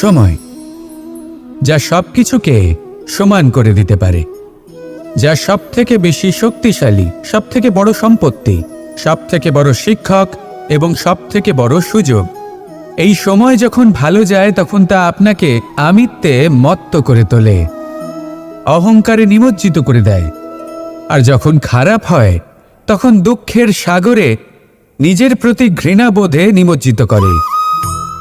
সময়, যা সব কিছুকে সমান করে দিতে পারে, যা সব থেকে বেশি শক্তিশালী সব থেকে বড় সম্পত্তি সব থেকে বড় শিক্ষক এবং সব থেকে বড় সুযোগ। এই সময় যখন ভালো যায়, তখন তা আপনাকে আমিত্বে মত্ত করে তোলে, অহংকারে নিমজ্জিত করে দেয়। আর যখন খারাপ হয়, তখন দুঃখের সাগরে নিজের প্রতি ঘৃণাবোধে নিমজ্জিত করে।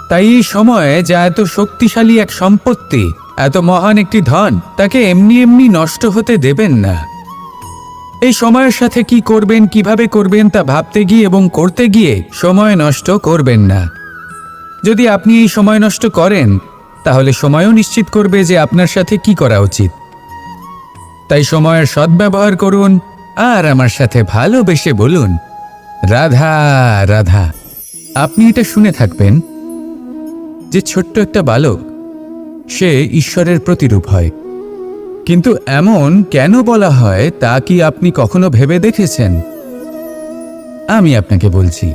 তাই এই সময়ে যা এত শক্তিশালী এক সম্পত্তি, এত মহান একটি ধন, তাকে এমনি এমনি নষ্ট হতে দেবেন না। এই সময়ের সাথে কি করবেন, কীভাবে করবেন, তা ভাবতে গিয়ে এবং করতে গিয়ে সময় নষ্ট করবেন না। যদি আপনি এই সময় নষ্ট করেন, তাহলে সময়ও নিশ্চিত করবে যে আপনার সাথে কি করা উচিত। তাই সময়ের সদ্ব্যবহার করুন, আর আমার সাথে ভালোবেসে বলুন, রাধা রাধা, আপনি এটা শুনে থাকবেন? যে ছোট্ট একটা বালক, সে ঈশ্বরের প্রতিরূপ হয়। কিন্তু এমন কেন বলা হয়, তা কি আপনি কখনো ভেবে দেখেছেন? আমি আপনাকে বলছি,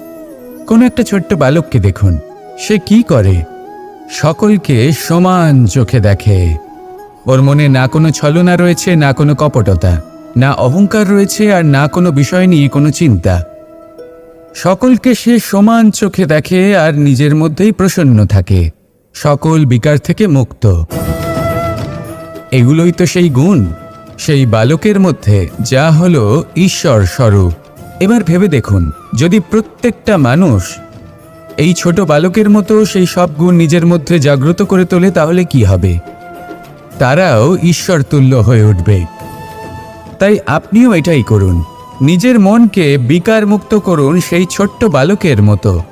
কোনো একটা ছোট্ট বালককে দেখুন, সে কি করে? সকলকে সমান চোখে দেখে। ওর মনে না কোনো ছলনা রয়েছে, না কোনো কপটতা, না অহংকার রয়েছে, আর না কোনো বিষয় নিয়ে কোনো চিন্তা। সকলকে সে সমান চোখে দেখে আর নিজের মধ্যেই প্রসন্ন থাকে। সকল বিকার থেকে মুক্ত। এগুলোই তো সেই গুণ, সেই বালকের মধ্যে, যা হলো ঈশ্বর স্বরূপ। এবার ভেবে দেখুন, যদি প্রত্যেকটা মানুষ এই ছোট বালকের মতো সেই সব গুণ নিজের মধ্যে জাগ্রত করে তোলে, তাহলে কি হবে? তারাও ঈশ্বর তুল্য হয়ে উঠবে। তাই আপনিও এটাই করুন। নিজের মনকে বিকার মুক্ত করুন সেই ছোট্ট বালকের মতো।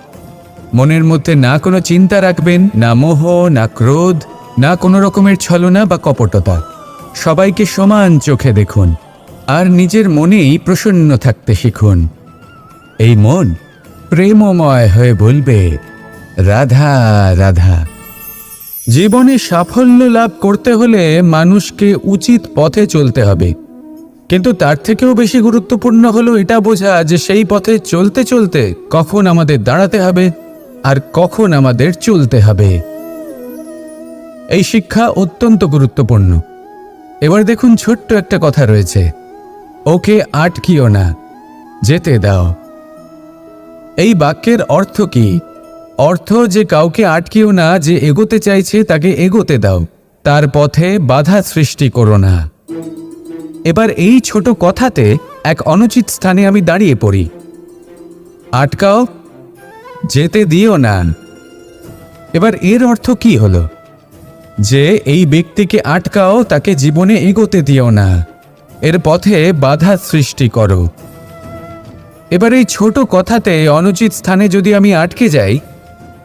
মনের মধ্যে না কোনো চিন্তা রাখবেন, না মোহ, না ক্রোধ, না কোনো রকমের ছলনা বা কপটতা। সবাইকে সমান চোখে দেখুন আর নিজের মনেই প্রসন্ন থাকতে শিখুন। এই মন প্রেমময় হয়ে বলবে, রাধা রাধা। জীবনে সাফল্য লাভ করতে হলে মানুষকে উচিত পথে চলতে হবে। কিন্তু তার থেকেও বেশি গুরুত্বপূর্ণ হলো এটা বোঝা যে সেই পথে চলতে চলতে কখন আমাদের দাঁড়াতে হবে আর কখন আমাদের চলতে হবে। এই শিক্ষা অত্যন্ত গুরুত্বপূর্ণ। এবার দেখুন ছোট্ট একটা কথা রয়েছে। ওকে আটকিও না, যেতে দাও। এই বাক্যের অর্থ কি? অর্থ যে কাউকে আটকিও না, যে এগোতে চাইছে, তাকে এগোতে দাও। তার পথে বাধা সৃষ্টি করো না। এবার এই ছোট কথাতে এক অনুচিত স্থানে আমি দাঁড়িয়ে পড়ি। আটকাও, যেতে দিও না। এবার এর অর্থ কি হলো? যে এই ব্যক্তিকে আটকাও, তাকে জীবনে এগোতে দিও না। এর পথে বাধা সৃষ্টি করো। এবার এই ছোট কথাতে অনুচিত স্থানে যদি আমি আটকে যাই,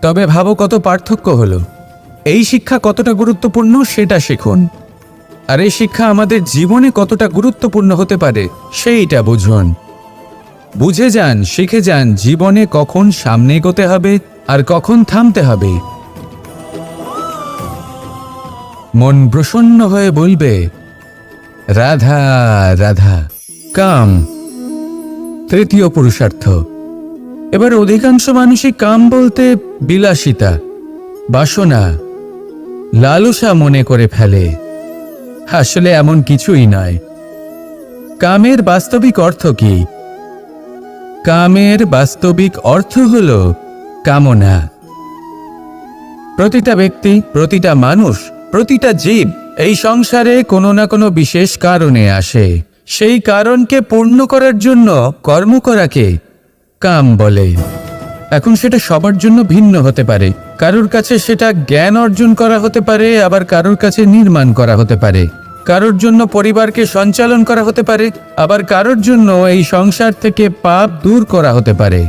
তবে ভাবো কত পার্থক্য হলো। এই শিক্ষা কতটা গুরুত্বপূর্ণ, সেটা শিখুন। আর এই শিক্ষা আমাদের জীবনে কতটা গুরুত্বপূর্ণ হতে পারে, সেইটা বুঝুন। বুঝে যান, শিখে যান, জীবনে কখন সামনে এগোতে হবে আর কখন থামতে হবে। মন প্রসন্ন হয়ে বলবে, রাধা রাধা, কাম। তৃতীয় পুরুষার্থ, এবার অধিকাংশ মানুষই কাম বলতে বিলাসিতা, বাসনা, লালসা মনে করে ফেলে। আসলে এমন কিছুই নয় কামের বাস্তবিক অর্থ কি? কামের বাস্তবিক অর্থ হল কামনা। প্রতিটা ব্যক্তি, প্রতিটা মানুষ, প্রতিটা জীব এই সংসারে কোনো না কোনো বিশেষ কারণে আসে। সেই কারণকে পূর্ণ করার জন্য কর্ম করাকে কাম বলে। এখন সেটা সবার জন্য ভিন্ন হতে পারে। কারোর কাছে সেটা জ্ঞান অর্জন করা হতে পারে, আবার কারোর কাছে নির্মাণ করা হতে পারে। কারোর জন্য পরিবারকে সঞ্চালন করা হতে পারে, আবার কারোর জন্য এই সংসার থেকে পাপ দূর করা হতে পারে।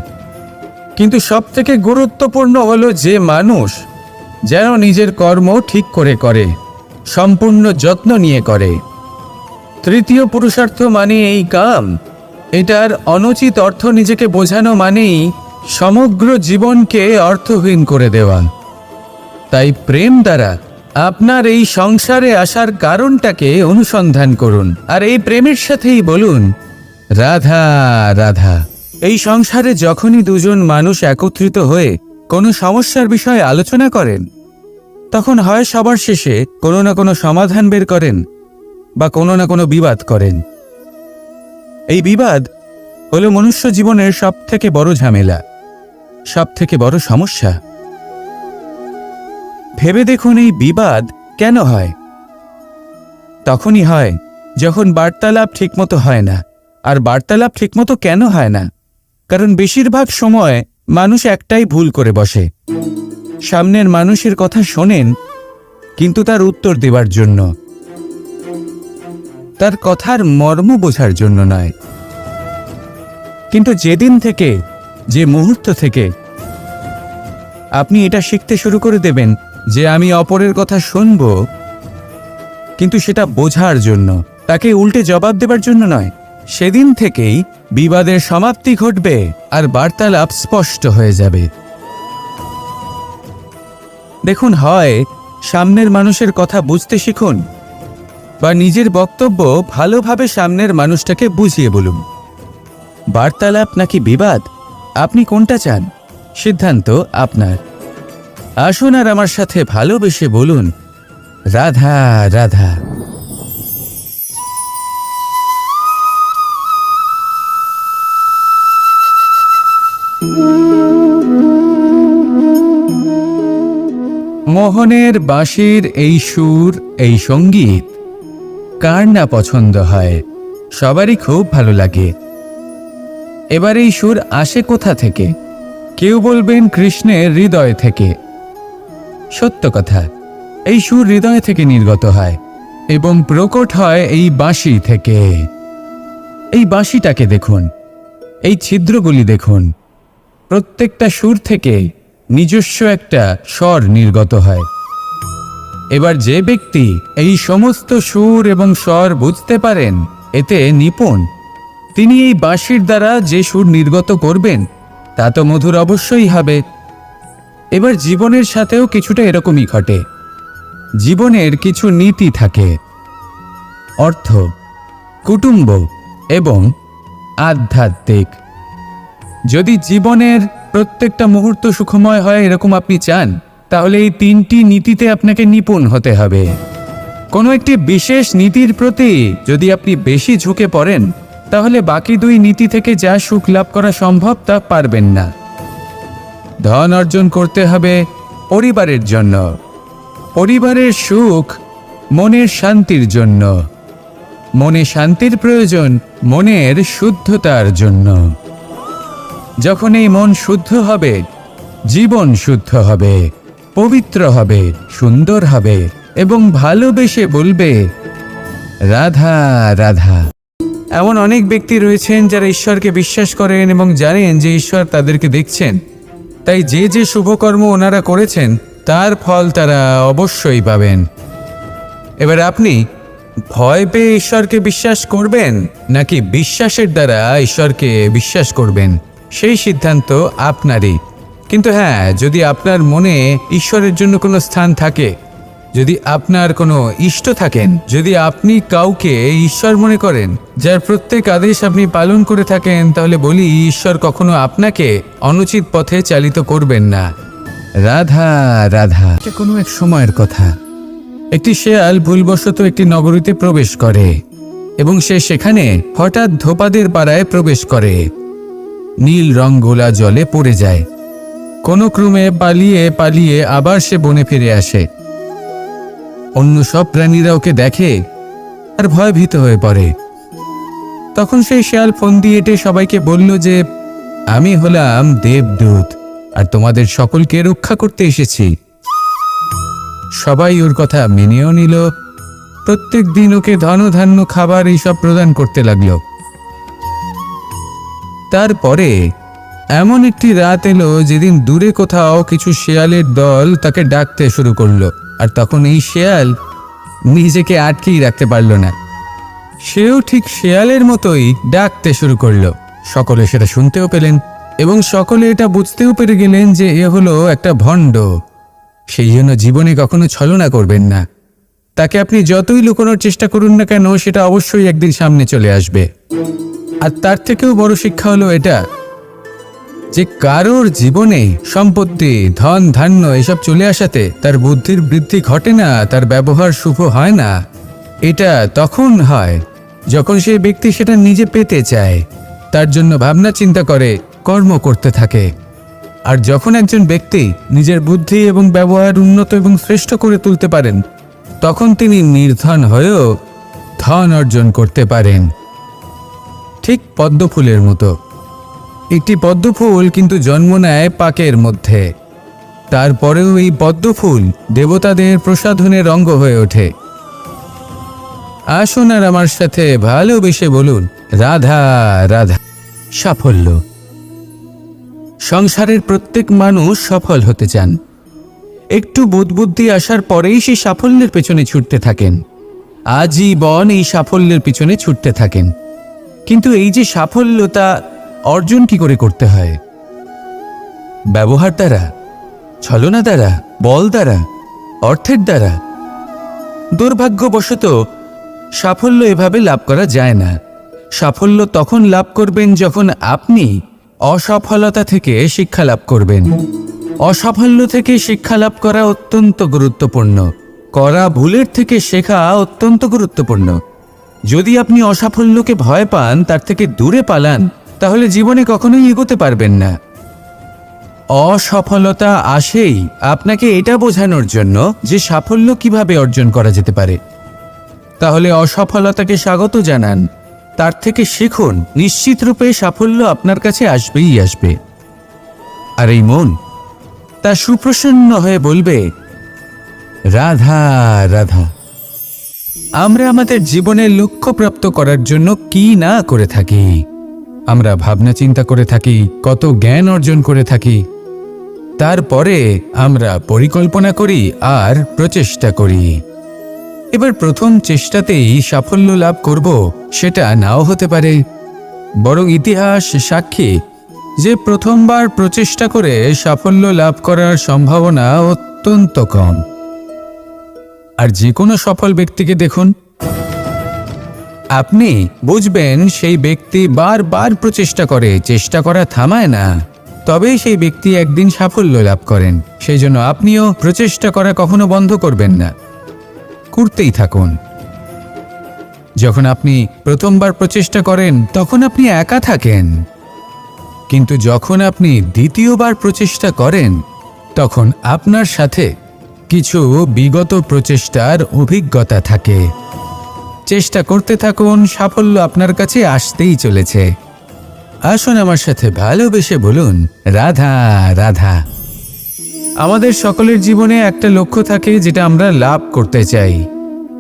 কিন্তু সব থেকে গুরুত্বপূর্ণ হলো যে মানুষ যেন নিজের কর্ম ঠিক করে করে, সম্পূর্ণ যত্ন নিয়ে করে। তৃতীয় পুরুষার্থ মানে এই কাম। এটার অনুচিত অর্থ নিজেকে বোঝানো মানেই সমগ্র জীবনকে অর্থহীন করে দেওয়া। তাই প্রেম দ্বারা আপনার এই সংসারে আসার কারণটাকে অনুসন্ধান করুন। আর এই প্রেমের সাথেই বলুন, রাধা রাধা। এই সংসারে যখনই দুজন মানুষ একত্রিত হয়ে কোনো সমস্যার বিষয়ে আলোচনা করেন, তখন হয় সবার শেষে কোনো না কোনো সমাধান বের করেন বা কোনো না কোনো বিবাদ করেন। এই বিবাদ হলো মনুষ্য জীবনের সব থেকে বড় ঝামেলা। সব থেকে বড় সমস্যা? ভেবে দেখুন এই বিবাদ কেন হয়? তখনই হয়, যখন বার্তালাপ ঠিকমতো হয় না। আর বার্তালাপ ঠিকমতো কেন হয় না? কারণ বেশিরভাগ সময় মানুষ একটাই ভুল করে বসে। সামনের মানুষের কথা শোনেন, কিন্তু তার উত্তর দেবার জন্য। তার কথার মর্ম বোঝার জন্য নয়। কিন্তু যেদিন থেকে যে মুহূর্ত থেকে আপনি এটা শিখতে শুরু করে দেবেন যে আমি অপরের কথা শুনব, কিন্তু সেটা বোঝার জন্য, তাকে উল্টে জবাব দেবার জন্য নয়। সেদিন থেকেই বিবাদের সমাপ্তি ঘটবে আর বার্তালাপ স্পষ্ট হয়ে যাবে। দেখুন, হয় সামনের মানুষের কথা বুঝতে শিখুন বা নিজের বক্তব্য ভালোভাবে সামনের মানুষটাকে বুঝিয়ে বলুন। বার্তালাপ নাকি বিবাদ? আপনি কোনটা চান? সিদ্ধান্ত আপনার। আসুন আর আমার সাথে ভালোবেসে বলুন, রাধা রাধা। মোহনের বাঁশির এই সুর, এই সংগীত, কার না পছন্দ হয়? সবারই খুব ভালো লাগে। এবার এই সুর আসে কোথা থেকে? কেউ বলবেন কৃষ্ণের হৃদয় থেকে। সত্য কথা, এই সুর হৃদয় থেকে নির্গত হয় এবং প্রকট হয় এই বাঁশি থেকে। এই বাঁশিটাকে দেখুন, এই ছিদ্রগুলি দেখুন, প্রত্যেকটা সুর থেকে নিজস্ব একটা স্বর নির্গত হয়। এবার যে ব্যক্তি এই সমস্ত সুর এবং স্বর বুঝতে পারেন, এতে নিপুণ তিনি এই বাঁশির দ্বারা যে সুর নির্গত করবেন, তা তো মধুর অবশ্যই হবে। এবার জীবনের সাথেও কিছুটা এরকমই ঘটে। জীবনের কিছু নীতি থাকে। অর্থ, কুটুম্ব এবং আধ্যাত্মিক। যদি জীবনের প্রত্যেকটা মুহূর্ত সুখময় হয় এরকম আপনি চান, তাহলে এই তিনটি নীতিতে আপনাকে নিপুণ হতে হবে। কোনো একটি বিশেষ নীতির প্রতি যদি আপনি বেশি ঝুঁকে পড়েন তাহলে বাকি দুই নীতি থেকে যা সুখ লাভ করা সম্ভব তা পারবেন না। ধন অর্জন করতে হবে পরিবারের জন্য। পরিবারের সুখ মনের শান্তির জন্য। মনে শান্তির প্রয়োজন মনের শুদ্ধতার জন্য। যখন এই মন শুদ্ধ হবে, জীবন শুদ্ধ হবে, পবিত্র হবে, সুন্দর হবে এবং ভালোবেসে বলবে, রাধা রাধা। এমন অনেক ব্যক্তি রয়েছেন যারা ঈশ্বরকে বিশ্বাস করেন এবং জানেন যে ঈশ্বর তাদেরকে দেখছেন। তাই যে যে শুভকর্ম ওনারা করেছেন, তার ফল তারা অবশ্যই পাবেন। এবার আপনি ভয় পেয়ে ঈশ্বরকে বিশ্বাস করবেন, নাকি বিশ্বাসের দ্বারা ঈশ্বরকে বিশ্বাস করবেন? সেই সিদ্ধান্ত আপনারই। কিন্তু হ্যাঁ যদি আপনার মনে ঈশ্বরের জন্য কোনো স্থান থাকে যদি আপনার কোনো ইষ্ট থাকেন, যদি আপনি কাউকে ঈশ্বর মনে করেন, যার প্রত্যেক আদেশ আপনি পালন করে থাকেন, তাহলে বলি ঈশ্বর কখনো আপনাকে অনুচিত পথে চালিত করবেন না। রাধা রাধা। কোনো এক সময়ের কথা। একটি শেয়াল ভুলবশত একটি নগরীতে প্রবেশ করে এবং সে সেখানে হঠাৎ ধোপাদের পাড়ায় প্রবেশ করে। নীল রং গোলা জলে পড়ে যায়। কোনো ক্রমে পালিয়ে পালিয়ে আবার সে বনে ফিরে আসে। অন্য সব প্রাণীরা ওকে দেখে আর ভয়ভীত হয়ে পড়ে। তখন সেই শেয়াল ফোন দিয়ে এটে সবাইকে বলল যে, আমি হলাম দেবদূত আর তোমাদের সকলকে রক্ষা করতে এসেছি। সবাই ওর কথা মেনেও নিল। প্রত্যেক দিন ওকে ধনধান্য খাবার এইসব প্রদান করতে লাগল। তারপরে এমন একটি রাত এলো যেদিন দূরে কোথাও কিছু শেয়ালের দল তাকে ডাকতে শুরু করল। আর তখন এই শেয়াল নিজেকে আটকেই রাখতে পারল না। সেও ঠিক শেয়ালের মতোই ডাকতে শুরু করল। সকলে সেটা শুনতেও পেলেন এবং সকলে এটা বুঝতেও পেরে গেলেন যে এ হলো একটা ভণ্ড। সেই জন্য জীবনে কখনো ছলনা করবেন না। তাকে আপনি যতই লুকোনোর চেষ্টা করুন না কেন, সেটা অবশ্যই একদিন সামনে চলে আসবে। আর তার থেকেও বড় শিক্ষা হলো এটা যে কারোর জীবনে সম্পত্তি, ধন, ধান্য এসব চলে আসাতে তার বুদ্ধির বৃদ্ধি ঘটে না, তার ব্যবহার শুভ হয় না। এটা তখন হয়, যখন সেই ব্যক্তি সেটা নিজে পেতে চায়। তার জন্য ভাবনা চিন্তা করে, কর্ম করতে থাকে। আর যখন একজন ব্যক্তি নিজের বুদ্ধি এবং ব্যবহার উন্নত এবং শ্রেষ্ঠ করে তুলতে পারেন, তখন তিনি নির্ধন হয়েও ধন অর্জন করতে পারেন। ঠিক পদ্মফুলের মতো। একটি পদ্ম ফুল কিন্তু জন্ম নেয় পাকের মধ্যে। তারপরেও এই পদ্ম ফুল দেবতাদের প্রসাধনের অঙ্গ হয়ে ওঠে। আসুন আর আমার সাথে ভালোবেসে বলুন, রাধা রাধা। সাফল্য। সংসারের প্রত্যেক মানুষ সফল হতে চান। একটু বুদ্বুদ্ধি আসার পরেই সেই সাফল্যের পেছনে ছুটতে থাকেন। আজীবন এই সাফল্যের পিছনে ছুটতে থাকেন। কিন্তু এই যে সাফল্যতা অর্জন কি করে করতে হয়? ব্যবহার দ্বারা, ছলনা দ্বারা, বল দ্বারা, অর্থের দ্বারা? দুর্ভাগ্যবশত, সাফল্য এভাবে লাভ করা যায় না। সাফল্য তখন লাভ করবেন যখন আপনি অসফলতা থেকে শিক্ষা লাভ করবেন। অসাফল্য থেকে শিক্ষা লাভ করা অত্যন্ত গুরুত্বপূর্ণ। করা ভুলের থেকে শেখা অত্যন্ত গুরুত্বপূর্ণ। যদি আপনি অসাফল্যকে ভয় পান, তার থেকে দূরে পালান তাহলে জীবনে কখনোই এগোতে পারবেন না। অসফলতা আসেই আপনাকে এটা বোঝানোর জন্য যে সাফল্য কীভাবে অর্জন করা যেতে পারে। তাহলে অসফলতাকে স্বাগত জানান। তার থেকে শিখুন, নিশ্চিত রূপে সাফল্য আপনার কাছে আসবেই আসবে। আর এই মন, তা সুপ্রসন্ন হয়ে বলবে, রাধা রাধা, আমরা আমাদের জীবনের লক্ষ্য প্রাপ্ত করার জন্য কি না করে থাকি? আমরা ভাবনা চিন্তা করে থাকি, কত জ্ঞান অর্জন করে থাকি। তারপরে আমরা পরিকল্পনা করি আর প্রচেষ্টা করি। এবার প্রথম চেষ্টাতেই সাফল্য লাভ করব, সেটা নাও হতে পারে। বরং ইতিহাস সাক্ষী যে প্রথমবার প্রচেষ্টা করে সাফল্য লাভ করার সম্ভাবনা অত্যন্ত কম। আর যে কোনো সফল ব্যক্তিকে দেখুন আপনি বুঝবেন সেই ব্যক্তি বারবার প্রচেষ্টা করে, চেষ্টা করা থামায় না। তবেই সেই ব্যক্তি একদিন সাফল্য লাভ করেন। সেই জন্য আপনিও প্রচেষ্টা করা কখনো বন্ধ করবেন না। করতেই থাকুন। যখন আপনি প্রথমবার প্রচেষ্টা করেন, তখন আপনি একা থাকেন। কিন্তু যখন আপনি দ্বিতীয়বার প্রচেষ্টা করেন, তখন আপনার সাথে কিছু বিগত প্রচেষ্টার অভিজ্ঞতা থাকে। চেষ্টা করতে থাকুন, সাফল্য আপনার কাছে আসতেই চলেছে। আসুন আমার সাথে ভালোবেসে বলুন, রাধা রাধা। আমাদের সকলের জীবনে একটা লক্ষ্য থাকে যেটা আমরা লাভ করতে চাই।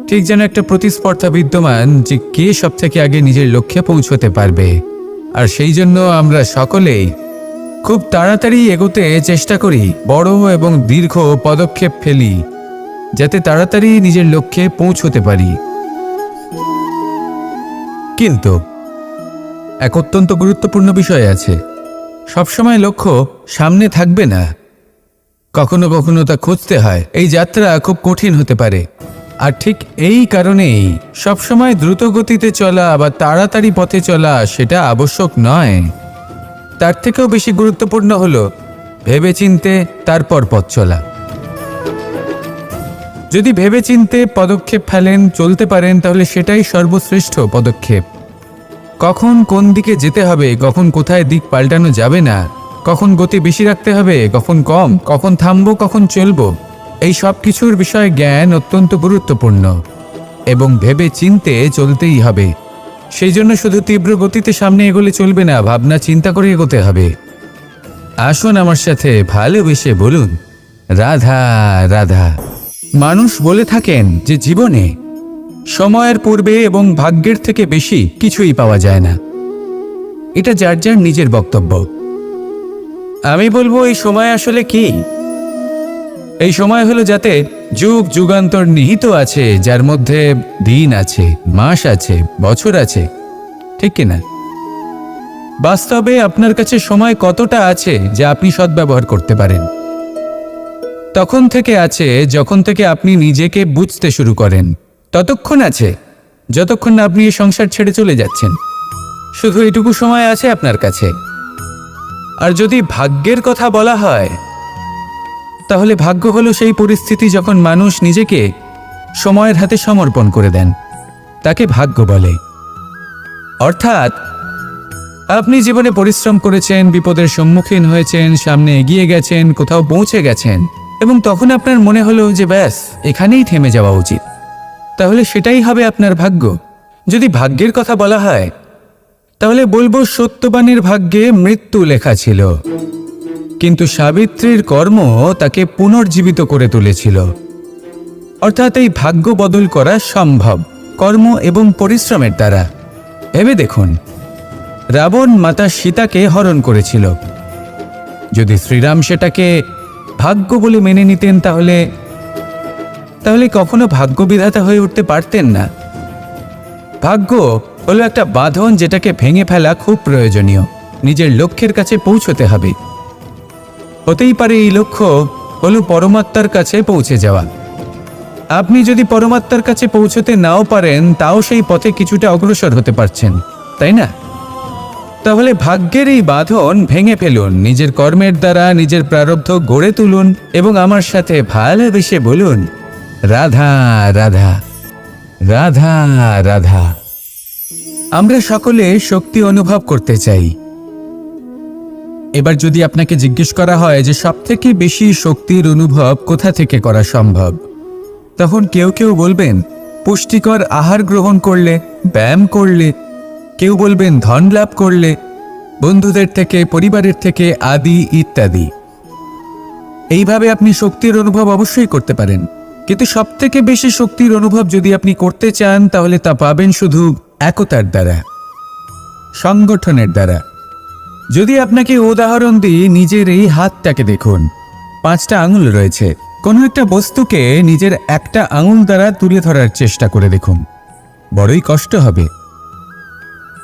ঠিক যেন একটা প্রতিস্পর্ধা বিদ্যমান যে কে সব থেকে আগে নিজের লক্ষ্যে পৌঁছতে পারবে। আর সেই জন্য আমরা সকলেই খুব তাড়াতাড়ি এগোতে চেষ্টা করি, বড় এবং দীর্ঘ পদক্ষেপ ফেলি, যাতে তাড়াতাড়ি নিজের লক্ষ্যে পৌঁছতে পারি। কিন্তু এক অত্যন্ত গুরুত্বপূর্ণ বিষয় আছে। সবসময় লক্ষ্য সামনে থাকবে না। কখনো কখনো তা খুঁজতে হয়। এই যাত্রা খুব কঠিন হতে পারে। আর ঠিক এই কারণেই সবসময় দ্রুত গতিতে চলা বা তাড়াতাড়ি পথে চলা সেটা আবশ্যক নয়। তার থেকেও বেশি গুরুত্বপূর্ণ হলো ভেবেচিন্তে তারপর পথ চলা। যদি ভেবেচিন্তে পদক্ষেপ ফেলেন, চলতে পারেন, তাহলে সেটাই সর্বশ্রেষ্ঠ পদক্ষেপ। কখন কোন দিকে যেতে হবে, কখন কোথায় দিক পাল্টানো যাবে না, কখন গতি বেশি রাখতে হবে, কখন কম, কখন থামবো, কখন চলবো, এই সব কিছুর বিষয়ে জ্ঞান অত্যন্ত গুরুত্বপূর্ণ এবং ভেবে চিনতে চলতেই হবে। সেই জন্য শুধু তীব্র গতিতে সামনে এগোলে চলবে না, ভাবনা চিন্তা করে এগোতে হবে। আসুন আমার সাথে ভালোবেসে বলুন, রাধা রাধা। মানুষ বলে থাকেন যে জীবনে সময়ের পূর্বে এবং ভাগ্যের থেকে বেশি কিছুই পাওয়া যায় না। এটা যার যার নিজের বক্তব্য। আমি বলব, এই সময় আসলে কি? এই সময় হলো যাতে যুগ যুগান্তর নিহিত আছে, যার মধ্যে দিন আছে, মাস আছে, বছর আছে, ঠিক কিনা বাস্তবে আপনার কাছে সময় কতটা আছে, যা আপনি সদ্ব্যবহার করতে পারেন? তখন থেকে আছে যখন থেকে আপনি নিজেকে বুঝতে শুরু করেন। ততক্ষণ আছে, যতক্ষণ না আপনি এই সংসার ছেড়ে চলে যাচ্ছেন। শুধু এটুকু সময় আছে আপনার কাছে। আর যদি ভাগ্যের কথা বলা হয়, তাহলে ভাগ্য হলো সেই পরিস্থিতি যখন মানুষ নিজেকে সময়ের হাতে সমর্পণ করে দেন। তাকে ভাগ্য বলে। অর্থাৎ, আপনি জীবনে পরিশ্রম করেছেন, বিপদের সম্মুখীন হয়েছেন, সামনে এগিয়ে গেছেন, কোথাও পৌঁছে গেছেন। এবং তখন আপনার মনে হলো যে ব্যাস, এখানেই থেমে যাওয়া উচিত। তাহলে সেটাই হবে আপনার ভাগ্য। যদি ভাগ্যের কথা বলা হয়, তাহলে বলব সত্যবানের ভাগ্যে মৃত্যু লেখা ছিল। কিন্তু সাবিত্রীর কর্ম তাকে পুনর্জীবিত করে তুলেছিল। অর্থাৎ এই ভাগ্য বদল করা সম্ভব, কর্ম এবং পরিশ্রমের দ্বারা। ভেবে দেখুন, রাবণ মাতা সীতাকে হরণ করেছিল। যদি শ্রীরাম সেটাকে ভাগ্য বলে মেনে নিতেন তাহলে তাহলে কখনো ভাগ্য বিধাতা হয়ে উঠতে পারতেন না। ভাগ্য হলো একটা বাঁধন যেটাকে ভেঙে ফেলা খুব প্রয়োজনীয়। নিজের লক্ষ্যের কাছে পৌঁছতে হবে। হতেই পারে এই লক্ষ্য হলো পরমাত্মার কাছে পৌঁছে যাওয়া। আপনি যদি পরমাত্মার কাছে পৌঁছতে নাও পারেন, তাও সেই পথে কিছুটা অগ্রসর হতে পারছেন, তাই না? তাহলে ভাগ্যের এই বাঁধন ভেঙে ফেলুন, নিজের কর্মের দ্বারা নিজের প্রারব্ধ গড়ে তুলুন এবং আমার সাথে ভালোবেসে বলুন, রাধা রাধা রাধা রাধা। আমরা সকলে শক্তি অনুভব করতে চাই। এবার যদি আপনাকে জিজ্ঞেস করা হয় যে সবথেকে বেশি শক্তির অনুভব কোথা থেকে করা সম্ভব, তখন কেউ কেউ বলবেন, পুষ্টিকর আহার গ্রহণ করলে, ব্যায়াম করলে কেউ বলবেন ধন লাভ করলে, বন্ধুদের থেকে, পরিবারের থেকে আদি ইত্যাদি। এইভাবে আপনি শক্তির অনুভব অবশ্যই করতে পারেন। কিন্তু সবথেকে বেশি শক্তির অনুভব যদি আপনি করতে চান, তাহলে তা পাবেন শুধু একতার দ্বারা, সংগঠনের দ্বারা। যদি আপনাকে উদাহরণ দিই, নিজের এই হাতটাকে দেখুন। পাঁচটা আঙুল রয়েছে। কোনো একটা বস্তুকে নিজের একটা আঙুল দ্বারা তুলে ধরার চেষ্টা করে দেখুন। বড়ই কষ্ট হবে।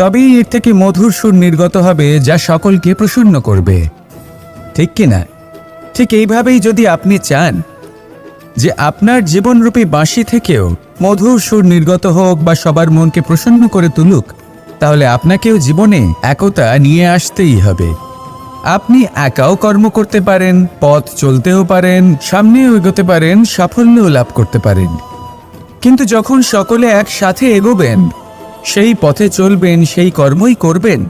তবেই এর থেকে মধুর সুর নির্গত হবে যা সকলকে প্রসন্ন করবে। ঠিক কি না ঠিক এইভাবেই যদি আপনি চান যে আপনার জীবনরূপী বাঁশি থেকেও মধুর সুর নির্গত হোক বা সবার মনকে প্রসন্ন করে তুলুক, তাহলে আপনাকেও জীবনে একতা নিয়ে আসতেই হবে। আপনি একাও কর্ম করতে পারেন, পথ চলতেও পারেন, সামনেও এগোতে পারেন, সাফল্যও লাভ করতে পারেন। কিন্তু যখন সকলে একসাথে এগোবেন সেই পথে চলবেন, সেই কর্মই করবেন।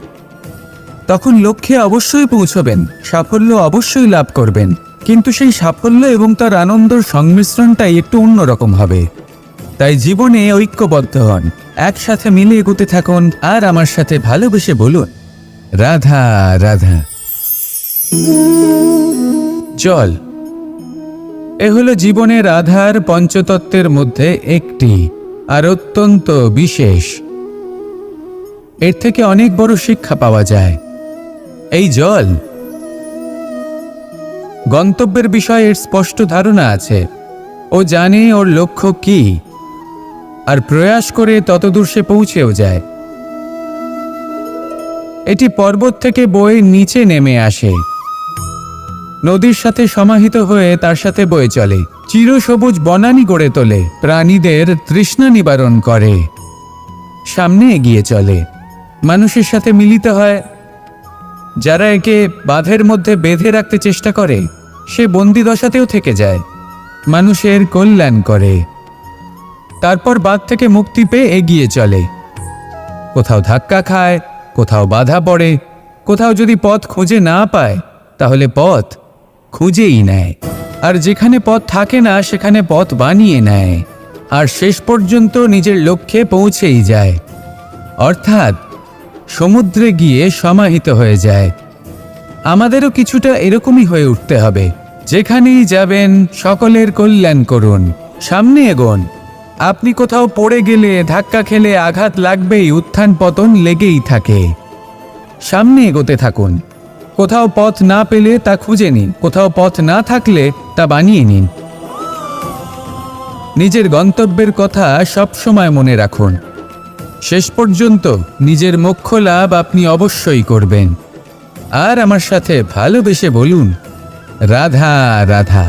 তখন লক্ষ্যে অবশ্যই পৌঁছবেন, সাফল্য অবশ্যই লাভ করবেন। কিন্তু সেই সাফল্য এবং তার আনন্দর সংমিশ্রণটাই একটু অন্যরকম হবে। তাই জীবনে ঐক্যবদ্ধ হন, একসাথে মিলে এগোতে থাকুন আর আমার সাথে ভালোবেসে বলুন, রাধা রাধা। জল এ হলো জীবনের আধার পঞ্চতত্ত্বের মধ্যে একটি, আর অত্যন্ত বিশেষ। এর থেকে অনেক বড় শিক্ষা পাওয়া যায়। এই জল গন্তব্যের বিষয়ে এর স্পষ্ট ধারণা আছে। ও জানে ওর লক্ষ্য কি আর প্রয়াস করে ততদূর সে পৌঁছেও যায়। এটি পর্বত থেকে বয়ে নিচে নেমে আসে। নদীর সাথে সমাহিত হয়ে তার সাথে বয়ে চলে। চিরসবুজ বনানি গড়ে তোলে। প্রাণীদের তৃষ্ণা নিবারণ করে। সামনে এগিয়ে চলে। মানুষের সাথে মিলিত হয়। যারা একে বাঁধের মধ্যে বেঁধে রাখতে চেষ্টা করে, সে বন্দি দশাতেও থেকে যায়। মানুষের কল্যাণ করে। তারপর বাঁধ থেকে মুক্তি পেয়ে এগিয়ে চলে। কোথাও ধাক্কা খায়, কোথাও বাধা পড়ে, কোথাও যদি পথ খুঁজে না পায়, তাহলে পথ খুঁজেই নেয়। আর যেখানে পথ থাকে না, সেখানে পথ বানিয়ে নেয়। আর শেষ পর্যন্ত নিজের লক্ষ্যে পৌঁছেই যায়। অর্থাৎ সমুদ্রে গিয়ে সমাহিত হয়ে যায়। আমাদেরও কিছুটা এরকমই হয়ে উঠতে হবে। যেখানেই যাবেন, সকলের কল্যাণ করুন। সামনে এগোন। আপনি কোথাও পড়ে গেলে, ধাক্কা খেলে আঘাত লাগবেই, উত্থান পতন লেগেই থাকে। সামনে এগোতে থাকুন। কোথাও পথ না পেলে তা খুঁজে নিন। কোথাও পথ না থাকলে তা বানিয়ে নিন। নিজের গন্তব্যের কথা সবসময় মনে রাখুন। শেষ পর্যন্ত নিজের মোক্ষ লাভ আপনি অবশ্যই করবেন। আর আমার সাথে ভালোবেসে বলুন, রাধা রাধা।